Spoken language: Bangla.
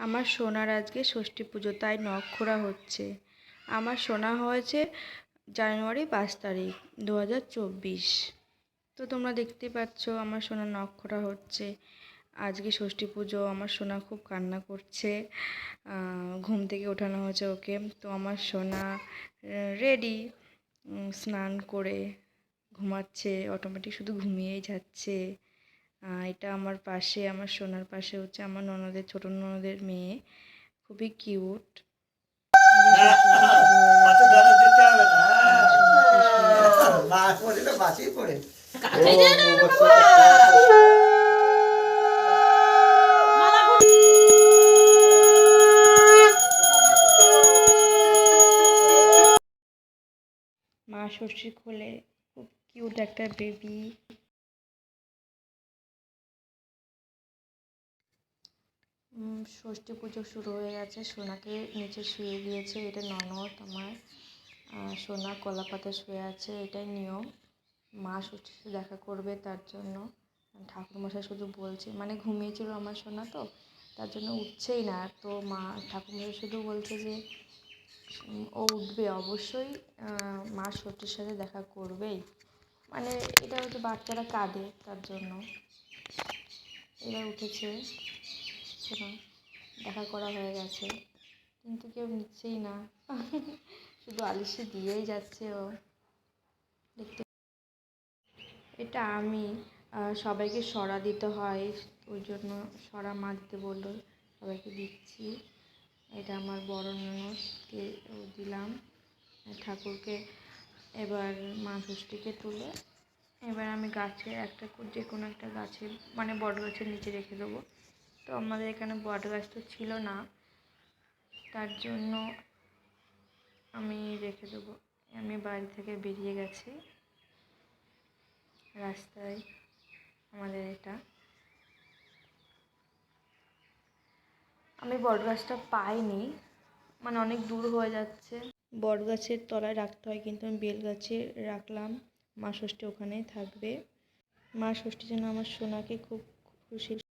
আমার সোনার আজকে ষষ্ঠী পুজো, তাই নখ খোড়া হচ্ছে। আমার সোনা হয়েছে জানুয়ারি পাঁচ তারিখ দু হাজার চব্বিশ। তো তোমরা দেখতেই পাচ্ছ আমার সোনার নখ খোড়া হচ্ছে। আজকে ষষ্ঠী পুজো, আমার সোনা খুব কান্না করছে। ঘুম থেকে ওঠানো হয়েছে ওকে। তো আমার সোনা রেডি স্নান করে ঘুমাচ্ছে অটোমেটিক শুধু ঘুমিয়েই যাচ্ছে। এটা আমার পাশে, আমার সোনার পাশে হচ্ছে আমার ননদের, ছোট ননদের মেয়ে। খুবই কিউট। মা ষষ্ঠী কোলে খুব কিউট একটা বেবি। ষষ্ঠী পুজো শুরু হয়ে গেছে। সোনাকে নিচে শুয়ে দিয়েছে, এটা ননদ আমার। সোনা কলা পাতা শুয়ে আছে, এটাই নিয়ম। মা ষষ্ঠীর সাথে দেখা করবে তার জন্য। ঠাকুরমশাই শুধু বলছে মানে ঘুমিয়েছিল আমার সোনা তো, তার জন্য উঠছেই না। তো মা, ঠাকুরমশাই শুধু বলছে যে ও উঠবে অবশ্যই মা ষষ্ঠীর সাথে দেখা করবেই। মানে এটা হচ্ছে বাচ্চারা কাঁদে তার জন্য। এবার উঠেছে। শোনো দেখা করা হয়ে গেছে। কিন্তু কেউ নিচ্ছেই না। শুধু আলিশে দিয়েই যাচ্ছে ও। দেখতে এটা আমি সবাইকে সরা দিতে হয়। ওই জন্য সরা মা দিতে বলল, সবাইকে দিচ্ছি। এটা আমার বড় ননদকে দিলাম। ঠাকুরকে এবার মা ষষ্ঠীকে তুলে এবার আমি গাছে একটা যে কোনো একটা গাছে মানে বড় গাছের নিচে রেখে দেবো। তো আমাদের এখানে বট গাছ তো ছিল না, তার জন্য আমি রেখে দেবো। আমি বাড়ি থেকে বেরিয়ে গেছি, রাস্তায় আমাদের এটা। আমি বট গাছটা পাইনি মানে অনেক দূর হয়ে যাচ্ছে। বট গাছের তলায় রাখতে হয়, কিন্তু আমি বেল গাছে রাখলাম। মা ষষ্ঠী ওখানেই থাকবে। মা ষষ্ঠী যেন আমার সোনাকে খুব খুশি